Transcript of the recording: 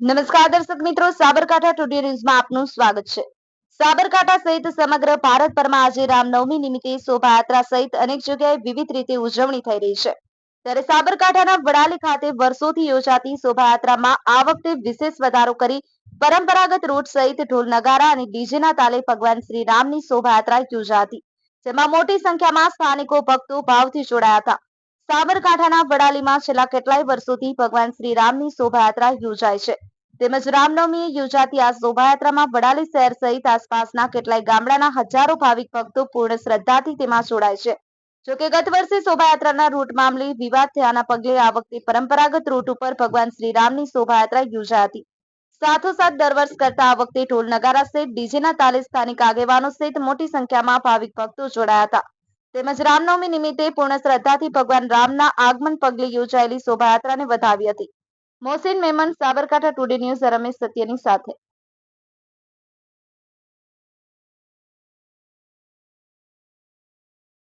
નમસ્કાર દર્શક મિત્રો, સાબરકાંઠા ટુડે ન્યૂઝમાં આપનું સ્વાગત છે. સાબરકાંઠા સહિત સમગ્ર ભારતભરમાં આજે રામનવમી નિમિત્તે શોભાયાત્રા સહિત અનેક જગ્યાએ વિવિધ રીતે ઉજવણી થઈ રહી છે. ત્યારે સાબરકાંઠાના વડાલી ખાતે વર્ષોથી યોજાતી શોભાયાત્રામાં આ વખતે વિશેષ વધારો કરી પરંપરાગત રૂટ સહિત ઢોલ નગારા અને ડીજેના તાલે ભગવાન શ્રી રામની શોભાયાત્રા યોજાતી. જેમાં મોટી સંખ્યામાં સ્થાનિકો ભક્તો ભાવથી જોડાયા હતા. સાબરકાંઠાના વડાલીમાં છેલ્લા કેટલાય વર્ષોથી ભગવાન શ્રી રામની શોભાયાત્રા યોજાય છે. તેમજ રામનવમીએ યોજાતી આ શોભાયાત્રામાં વડાલી શહેર સહિત આસપાસના કેટલાય ગામડાના હજારો ભાવિક ભક્તો પૂર્ણ શ્રદ્ધાથી તેમાં જોડાય છે. જોકે ગત વર્ષે શોભાયાત્રાના રૂટ મામલે વિવાદ થયાના પગલે આ વખતે પરંપરાગત રૂટ ઉપર ભગવાન શ્રી રામની શોભાયાત્રા યોજાઈ હતી. સાથોસાથ દર વર્ષ કરતા આ વખતે ઢોલ નગારા સહિત ડીજેના તાલે સ્થાનિક આગેવાનો સહિત મોટી સંખ્યામાં ભાવિક ભક્તો જોડાયા હતા. તેમજ રામનવમી નિમિત્તે પૂર્ણ શ્રદ્ધાથી ભગવાન રામના આગમન પગલે યોજાયેલી શોભાયાત્રાને વધાવી હતી. મોહસિન મેમન, સાબરકાંઠા ટુડે ન્યૂઝ, રમેશ સત્યની સાથે.